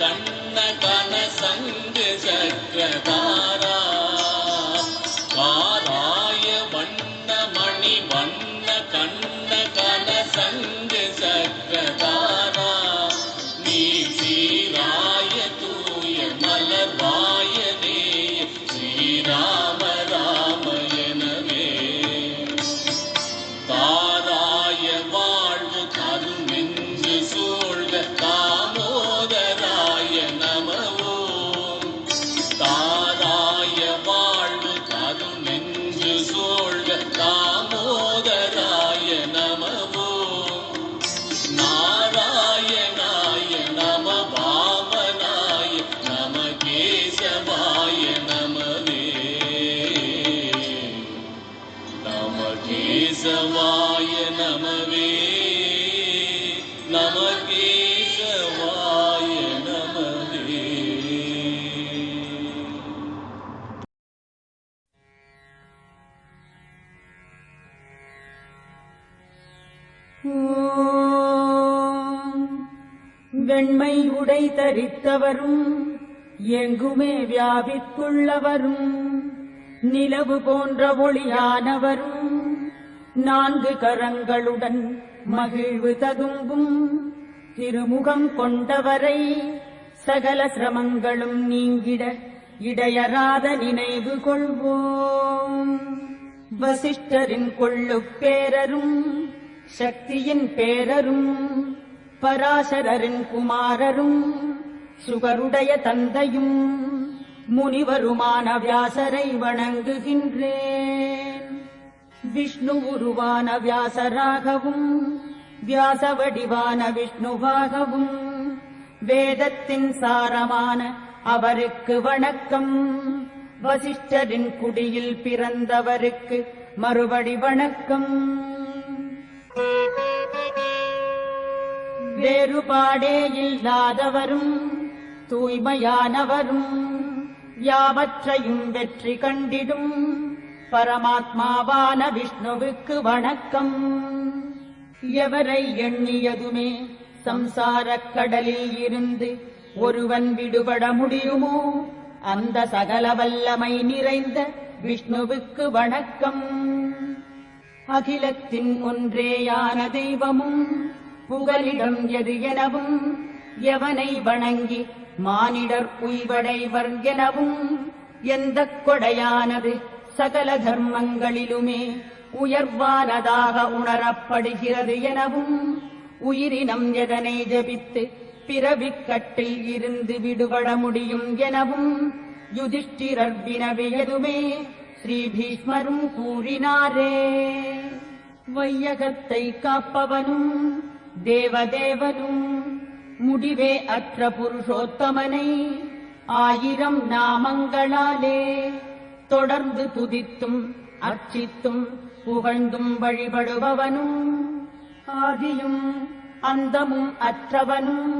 கண்ண கன சங்கு வெண்மை உடை தரித்தவரும் எங்குமே வியாபித்துள்ளவரும் நிலவு போன்ற ஒளியானவரும் நான்கு கரங்களுடன் மகிழ்வு ததும்பும் திருமுகம் கொண்டவரை சகல சிரமங்களும் நீங்கிட இடையராத நினைவு கொள்வோம். வசிஷ்டரின் கொள்ளுப் பேரரும் சக்தியின் பேரரும் பராசரரின் குமாரரும் சுகருடைய தந்தையும் முனிவருமான வியாசரை வணங்குகின்றேன். விஷ்ணு உருவான வியாசராகவும் வியாச வடிவான விஷ்ணுவாகவும் வேதத்தின் சாரமான அவருக்கு வணக்கம். வசிஷ்டரின் குடியில் பிறந்தவருக்கு மறுபடி வணக்கம். வேறுபாடே இல்லாதவரும் தூய்மையானவரும் யாவற்றையும் வெற்றி கண்டிடும். பரமாத்மாவான விஷ்ணுவுக்கு வணக்கம். எவரை எண்ணியதுமே சம்சாரக் கடலில் இருந்து ஒருவன் விடுபட முடியுமோ? அந்த சகல வல்லமை நிறைந்த விஷ்ணுவுக்கு வணக்கம். அகிலத்தின் ஒன்றேயான தெய்வமும் புகலிடம் எது எனவும் எவனை வணங்கி மானிடர் உய்வடைவர் எனவும் எந்த கொடையானது சகல தர்மங்களிலுமே உயர்வானதாக உணரப்படுகிறது எனவும் உயிரினம் எதனை ஜபித்து பிறவிக்கட்டில் இருந்து விடுபட முடியும் எனவும் யுதிஷ்டிரர் வினவியதுமே ஸ்ரீ பீஷ்மரும் கூறினாரே. வையகத்தை காப்பவனும் தேவதேவனும் முடிவே அற்ற புருஷோத்தமனை ஆயிரம் நாமங்களாலே தொடர்ந்து துதித்தும் அர்ச்சித்தும் புகழ்ந்தும் வழிபடுபவனும் ஆதியும் அந்தமும் அற்றவனும்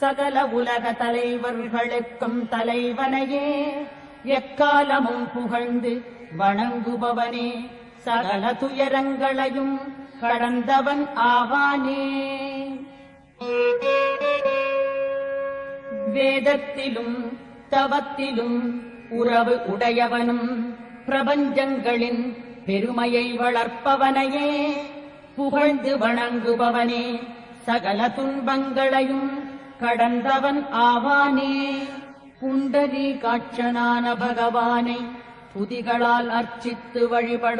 சகல உலக தலைவர்களுக்கும் தலைவனையே எக்காலமும் புகழ்ந்து வணங்குபவனே சகல துயரங்களையும் கடந்தவன் ஆவானே. வேதத்திலும் தவத்திலும் உறவு உடையவனும் பிரபஞ்சங்களின் பெருமையை வளர்ப்பவனையே. புகழ்ந்து வணங்குபவனே சகல துன்பங்களையும் கடந்தவன் ஆவானே. புண்டரீகாட்சனான பகவானை புதிகளால் அர்ச்சித்து வழிபடும்